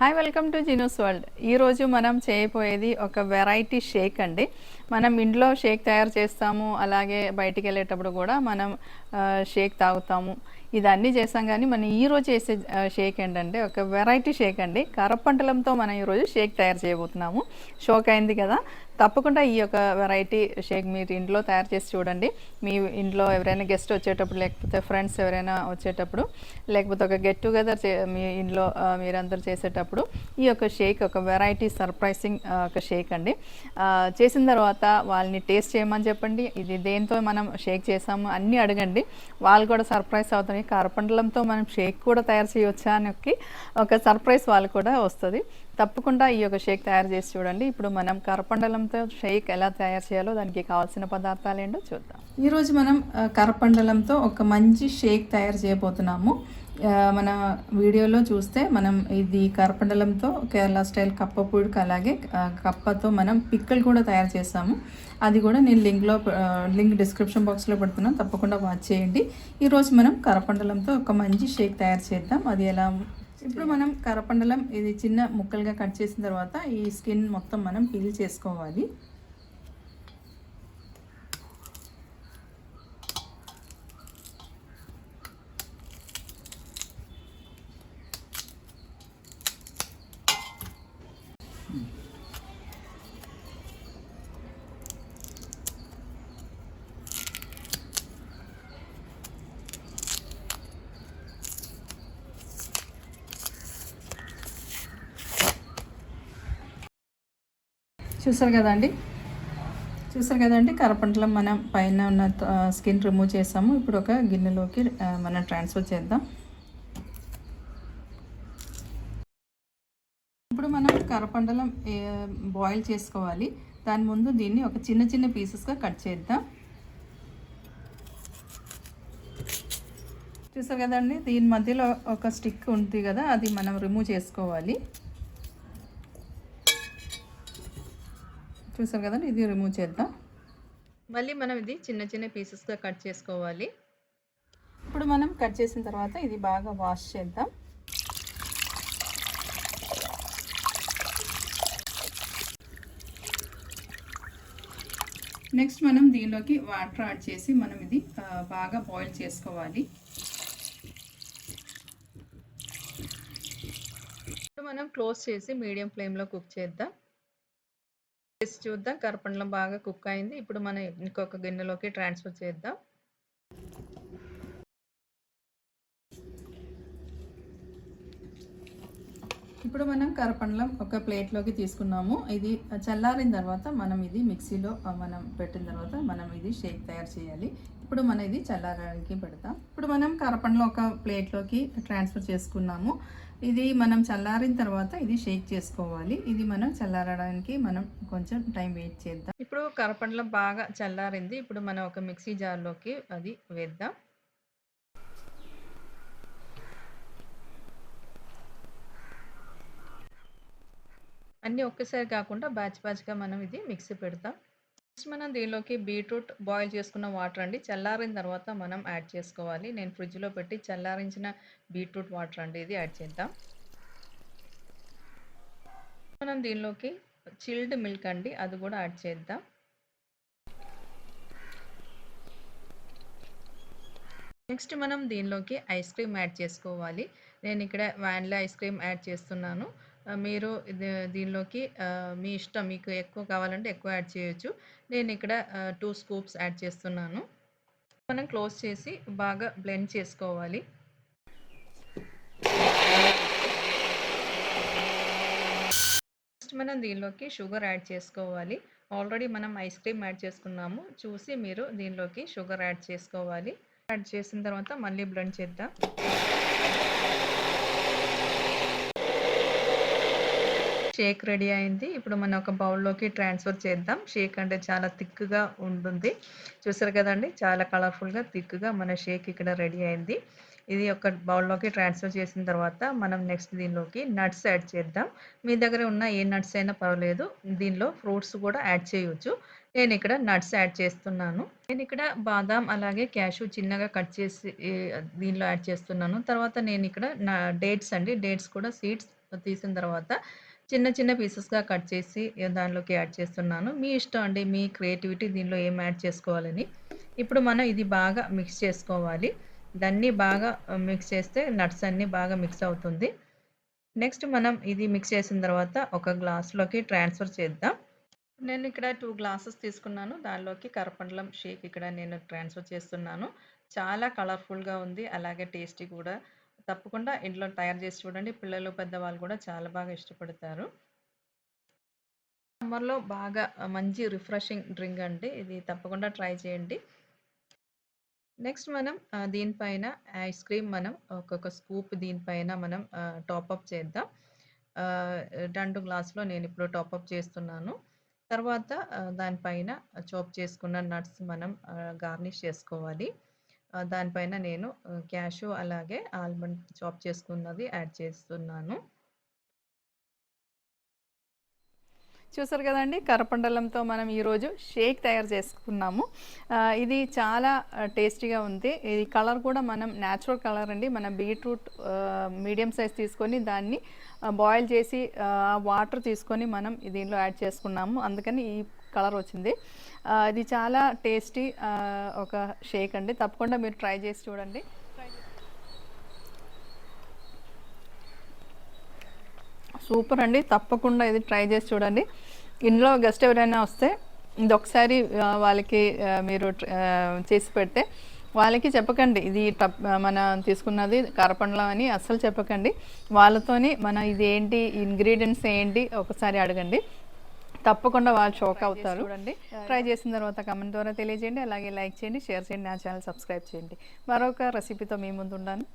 Hi welcome to జినూస్ world ఈరోజు మనం చేయబోయేది ఒక వెరైటీ షేక్ అండి. మనం ఇంట్లో షేక్ తయారు చేస్తాము అలాగే బయటికి వెళ్ళేటప్పుడు కూడా మనం షేక్ తాగుతాము. ఇదన్నీ చేస్తాం కానీ మనం ఈరోజు చేసే షేక్ ఏంటంటే ఒక వెరైటీ షేక్ అండి. కరపంటలంతో మనం ఈరోజు షేక్ తయారు చేయబోతున్నాము. షోక్ అయింది కదా? తప్పకుండా ఈ యొక్క వెరైటీ షేక్ మీరు ఇంట్లో తయారు చేసి చూడండి. మీ ఇంట్లో ఎవరైనా గెస్ట్ వచ్చేటప్పుడు లేకపోతే ఫ్రెండ్స్ ఎవరైనా వచ్చేటప్పుడు లేకపోతే ఒక గెట్ టుగెదర్ మీ ఇంట్లో మీరందరూ చేసేటప్పుడు ఈ యొక్క షేక్ ఒక వెరైటీ సర్ప్రైజింగ్ ఒక షేక్ అండి. చేసిన తర్వాత వాళ్ళని టేస్ట్ చేయమని చెప్పండి. ఇది దేంతో మనం షేక్ చేసాము అన్నీ అడగండి. వాళ్ళు కూడా సర్ప్రైజ్ అవుతాయి కారపండలంతో మనం షేక్ కూడా తయారు చేయవచ్చా అని ఒక- ఒక సర్ప్రైజ్ వాళ్ళు కూడా వస్తుంది. తప్పకుండా ఈ యొక్క షేక్ తయారు చేసి చూడండి. ఇప్పుడు మనం కరపండలంతో షేక్ ఎలా తయారు చేయాలో దానికి కావాల్సిన పదార్థాలు ఏంటో చూద్దాం. ఈరోజు మనం కరపండలంతో ఒక మంచి షేక్ తయారు చేయబోతున్నాము. మన వీడియోలో చూస్తే మనం ఇది కరపండలంతో కేరళ స్టైల్ కప్ప పుడికి అలాగే కప్పతో మనం పిక్కలు కూడా తయారు చేస్తాము. అది కూడా నేను లింక్లో లింక్ డిస్క్రిప్షన్ బాక్స్లో పెడుతున్నాను. తప్పకుండా వాచ్ చేయండి. ఈరోజు మనం కరపండలంతో ఒక మంచి షేక్ తయారు చేద్దాం. అది ఎలా ఇప్పుడు మనం కరపండలం ఇది చిన్న ముక్కలుగా కట్ చేసిన తర్వాత ఈ స్కిన్ మొత్తం మనం పీల్ చేసుకోవాలి. చూసారు కదండి? చూసారు కదండి? కరపంటలో మనం పైన ఉన్న స్కిన్ రిమూవ్ చేసాము. ఇప్పుడు ఒక గిన్నెలోకి మనం ట్రాన్స్ఫర్ చేద్దాం. ఇప్పుడు మనం కరపండలం బాయిల్ చేసుకోవాలి. దాని ముందు దీన్ని ఒక చిన్న చిన్న పీసెస్గా కట్ చేద్దాం. చూసారు కదండి? దీని మధ్యలో ఒక స్టిక్ ఉంది కదా అది మనం రిమూవ్ చేసుకోవాలి. చూసారు కదండి ఇది రిమూవ్ చేద్దాం. మళ్ళీ మనం ఇది చిన్న చిన్న పీసెస్గా కట్ చేసుకోవాలి. ఇప్పుడు మనం కట్ చేసిన తర్వాత ఇది బాగా వాష్ చేద్దాం. నెక్స్ట్ మనం దీనిలోకి వాటర్ యాడ్ చేసి మనం ఇది బాగా బాయిల్ చేసుకోవాలి. ఇప్పుడు మనం క్లోజ్ చేసి మీడియం ఫ్లేమ్లో కుక్ చేద్దాం. చేసి చూద్దాం. కరపండ్లం బాగా కుక్ అయింది. ఇప్పుడు మనం ఇంకొక గిన్నెలోకి ట్రాన్స్ఫర్ చేద్దాం. ఇప్పుడు మనం కరపండ్లం ఒక ప్లేట్లోకి తీసుకున్నాము. ఇది చల్లారిన తర్వాత మనం ఇది మిక్సీలో మనం పెట్టిన తర్వాత మనం ఇది షేక్ తయారు చేయాలి. ఇప్పుడు మనం ఇది చల్లారడానికి పెడతాం. ఇప్పుడు మనం కరపండ్లం ఒక ప్లేట్లోకి ట్రాన్స్ఫర్ చేసుకున్నాము. ఇది మనం చల్లారిన తర్వాత ఇది షేక్ చేసుకోవాలి. ఇది మనం చల్లారడానికి మనం కొంచెం టైం వెయిట్ చేద్దాం. ఇప్పుడు కరపండ్లం బాగా చల్లారింది. ఇప్పుడు మనం ఒక మిక్సీ జార్లోకి అది వేద్దాం. అన్నీ ఒక్కసారి కాకుండా బ్యాచ్ బ్యాచ్గా మనం ఇది మిక్సీ పెడతాం. నెక్స్ట్ మనం దీనిలోకి బీట్రూట్ బాయిల్ చేసుకున్న వాటర్ అండి. చల్లారిన తర్వాత మనం యాడ్ చేసుకోవాలి. నేను ఫ్రిడ్జ్లో పెట్టి చల్లారించిన బీట్రూట్ వాటర్ అండి ఇది యాడ్ చేద్దాం. మనం దీనిలోకి చిల్డ్ మిల్క్ అండి అది కూడా యాడ్ చేద్దాం. నెక్స్ట్ మనం దీనిలోకి ఐస్ క్రీమ్ యాడ్ చేసుకోవాలి. నేను ఇక్కడ వ్యానిలా ఐస్ క్రీమ్ యాడ్ చేస్తున్నాను. మీరు ఇది- దీనిలోకి మీ ఇష్టం మీకు ఎక్కువ కావాలంటే ఎక్కువ యాడ్ చేయొచ్చు. నేను ఇక్కడ టూ స్కూప్స్ యాడ్ చేస్తున్నాను. మనం క్లోజ్ చేసి బాగా బ్లెండ్ చేసుకోవాలి. నెక్స్ట్ మనం దీనిలోకి షుగర్ యాడ్ చేసుకోవాలి. ఆల్రెడీ మనం ఐస్ క్రీమ్ యాడ్ చేసుకున్నాము. చూసి మీరు దీనిలోకి షుగర్ యాడ్ చేసుకోవాలి. యాడ్ చేసిన తర్వాత మళ్ళీ బ్లెండ్ చేద్దాం. షేక్ రెడీ అయింది. ఇప్పుడు మనం ఒక బౌల్లోకి ట్రాన్స్ఫర్ చేద్దాం. షేక్ అంటే చాలా థిక్గా ఉంటుంది. చూసారు కదండి? చాలా కలర్ఫుల్గా థిక్గా మన షేక్ ఇక్కడ రెడీ అయింది. ఇది ఒక బౌల్లోకి ట్రాన్స్ఫర్ చేసిన తర్వాత మనం నెక్స్ట్ దీనిలోకి నట్స్ యాడ్ చేద్దాం. మీ దగ్గర ఉన్న ఏ నట్స్ అయినా పర్వాలేదు. దీనిలో ఫ్రూట్స్ కూడా యాడ్ చేయొచ్చు. నేను ఇక్కడ నట్స్ యాడ్ చేస్తున్నాను. నేను ఇక్కడ బాదాం అలాగే క్యాషు చిన్నగా కట్ చేసి దీనిలో యాడ్ చేస్తున్నాను. తర్వాత నేను ఇక్కడ నా డేట్స్ అండి. డేట్స్ కూడా సీడ్స్ తీసిన తర్వాత చిన్న చిన్న పీసెస్‌గా కట్ చేసి దానిలోకి యాడ్ చేస్తున్నాను. మీ ఇష్టం అండి. మీ క్రియేటివిటీ దీనిలో ఏం యాడ్ చేసుకోవాలని. ఇప్పుడు మనం ఇది బాగా మిక్స్ చేసుకోవాలి. దాన్ని బాగా మిక్స్ చేస్తే నట్స్ అన్నీ బాగా మిక్స్ అవుతుంది. నెక్స్ట్ మనం ఇది మిక్స్ చేసిన తర్వాత ఒక గ్లాస్‌లోకి ట్రాన్స్‌ఫర్ చేద్దాం. నేను ఇక్కడ టూ గ్లాసెస్ తీసుకున్నాను. దానిలోకి కరపండలం షేక్ ఇక్కడ నేను ట్రాన్స్‌ఫర్ చేస్తున్నాను. చాలా కలర్‌ఫుల్‌గా ఉంది. అలాగే టేస్టీ కూడా. తప్పకుండా ఇంట్లో తయారు చేసి చూడండి. పిల్లలు, పెద్దవాళ్ళు కూడా చాలా బాగా ఇష్టపడతారు. సమ్మర్‌లో బాగా మంచి రిఫ్రెషింగ్ డ్రింక్ అండి. ఇది తప్పకుండా ట్రై చేయండి. నెక్స్ట్ మనం దీనిపైన ఐస్ క్రీమ్ మనం ఒక్కొక్క స్కూప్ దీనిపైన మనం టాపప్ చేద్దాం. ఆహ్, 2 గ్లాస్‌లో నేనిప్పుడు టాపప్ చేస్తున్నాను. తర్వాత దానిపైన చాప్ చేసుకున్న నట్స్ మనం గార్నిష్ చేసుకోవాలి. దానిపైన నేను క్యాషు అలాగే ఆల్మండ్ చాప్ చేసుకున్నది యాడ్ చేస్తున్నాను. చూసారు కదండి కరపండలంతో మనం ఈరోజు షేక్ తయారు చేసుకున్నాము. ఇది చాలా టేస్టీగా ఉంది. ఇది కలర్ కూడా మనం న్యాచురల్ కలర్ అండి. మన బీట్రూట్ మీడియం సైజ్ తీసుకొని దాన్ని బాయిల్ చేసి వాటర్ తీసుకొని మనం దీనిలో యాడ్ చేసుకున్నాము. అందుకని ఈ కలర్ వచ్చింది. ఇది చాలా టేస్టీ ఒక షేక్ అండి. తప్పకుండా మీరు ట్రై చేసి చూడండి. సూపర్ అండి. తప్పకుండా ఇది ట్రై చేసి చూడండి. ఇంట్లో గెస్ట్ ఎవరైనా వస్తే ఇదొకసారి ఒకసారి వాళ్ళకి మీరు చేసి పెడితే వాళ్ళకి చెప్పకండి. ఇది టప్ మనం తీసుకున్నది కరపండ్లం అని అస్సలు చెప్పకండి. వాళ్ళతోని మన ఇది ఏంటి ఇంగ్రీడియంట్స్ ఏంటి ఒకసారి అడగండి. తప్పకుండా వాళ్ళు షాక్ అవుతారు. చూడండి. ట్రై చేసిన తర్వాత కామెంట్ ద్వారా తెలియజేయండి. అలాగే లైక్ చేయండి, షేర్ చేయండి, నా ఛానల్ సబ్స్క్రైబ్ చేయండి. మరొక రెసిపీతో మీ ముందుంటాను.